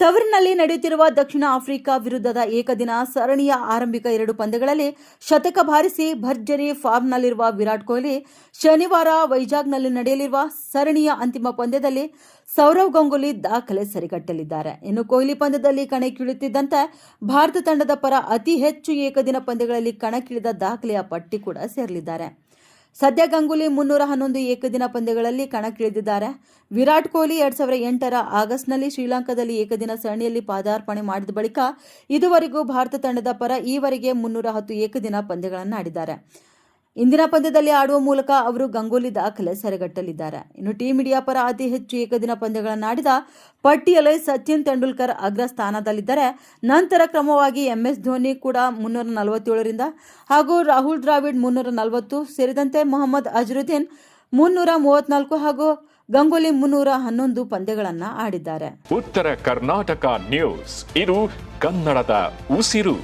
ತವರಿನಲ್ಲಿ ನಡೆಯುತ್ತಿರುವ ದಕ್ಷಿಣ ಆಫ್ರಿಕಾ ವಿರುದ್ಧದ ಏಕದಿನ ಸರಣಿಯ ಆರಂಭಿಕ ಎರಡು ಪಂದ್ಯಗಳಲ್ಲಿ ಶತಕ ಬಾರಿಸಿ ಭರ್ಜರಿ ಫಾರ್ಮ್ನಲ್ಲಿರುವ ವಿರಾಟ್ ಕೊಹ್ಲಿ ಶನಿವಾರ ವೈಜಾಗ್ನಲ್ಲಿ ನಡೆಯಲಿರುವ ಸರಣಿಯ ಅಂತಿಮ ಪಂದ್ಯದಲ್ಲಿ ಸೌರವ್ ಗಂಗೂಲಿ ದಾಖಲೆ ಸರಿಗಟ್ಟಲಿದ್ದಾರೆ. ಇನ್ನು ಕೊಹ್ಲಿ ಪಂದ್ಯದಲ್ಲಿ ಕಣಕ್ಕಿಳಿಯುತ್ತಿದ್ದಂತೆ ಭಾರತ ತಂಡದ ಪರ ಅತಿ ಹೆಚ್ಚು ಏಕದಿನ ಪಂದ್ಯಗಳಲ್ಲಿ ಕಣಕ್ಕಿಳಿದ ದಾಖಲೆಯ ಪಟ್ಟಿ ಕೂಡ ಸೇರಲಿದ್ದಾರೆ. ಸದ್ಯ ಗಂಗೂಲಿ ಮುನ್ನೂರ ಹನ್ನೊಂದು ಏಕದಿನ ಪಂದ್ಯಗಳಲ್ಲಿ ಕಣಕ್ಕಿಳಿದಿದ್ದಾರೆ. ವಿರಾಟ್ ಕೊಹ್ಲಿ ಎರಡ್ ಸಾವಿರದ ಎಂಟರ ಆಗಸ್ಟ್ನಲ್ಲಿ ಶ್ರೀಲಂಕಾದಲ್ಲಿ ಏಕದಿನ ಸರಣಿಯಲ್ಲಿ ಪಾದಾರ್ಪಣೆ ಮಾಡಿದ ಬಳಿಕ ಇದುವರೆಗೂ ಭಾರತ ತಂಡದ ಪರ ಈವರೆಗೆ ಮುನ್ನೂರ ಹತ್ತು ಏಕದಿನ ಪಂದ್ಯಗಳನ್ನು ಆಡಿದ್ದಾರೆ ಇಂದಿನ ಪಂದ್ಯದಲ್ಲಿ ಆಡುವ ಮೂಲಕ ಅವರು ಗಂಗೂಲಿ ದಾಖಲೆ ಸೆರೆಗಟ್ಟಲಿದ್ದಾರೆ. ಇನ್ನು ಟೀಂ ಇಂಡಿಯಾ ಪರ ಅತಿ ಹೆಚ್ಚು ಏಕದಿನ ಪಂದ್ಯಗಳನ್ನು ಆಡಿದ ಪಟ್ಟಿಯಲ್ಲಿ ಸಚಿನ್ ತೆಂಡೂಲ್ಕರ್ ಅಗ್ರ ಸ್ಥಾನದಲ್ಲಿದ್ದಾರೆ. ನಂತರ ಕ್ರಮವಾಗಿ ಎಂಎಸ್ ಧೋನಿ ಕೂಡ ಮುನ್ನೂರ ನಲವತ್ತೇಳರಿಂದ ಹಾಗೂ ರಾಹುಲ್ ದ್ರಾವಿಡ್ ಮುನ್ನೂರ ನಲವತ್ತು ಸೇರಿದಂತೆ ಮೊಹಮ್ಮದ್ ಅಜರುದ್ದೀನ್ ಮುನ್ನೂರ ಮೂವತ್ನಾಲ್ಕು ಹಾಗೂ ಗಂಗೂಲಿ ಮುನ್ನೂರ ಹನ್ನೊಂದು ಪಂದ್ಯಗಳನ್ನು ಆಡಿದ್ದಾರೆ. ಉತ್ತರ ಕರ್ನಾಟಕ ನ್ಯೂಸ್. ಇದು ಕನ್ನಡದ ಉಸಿರು.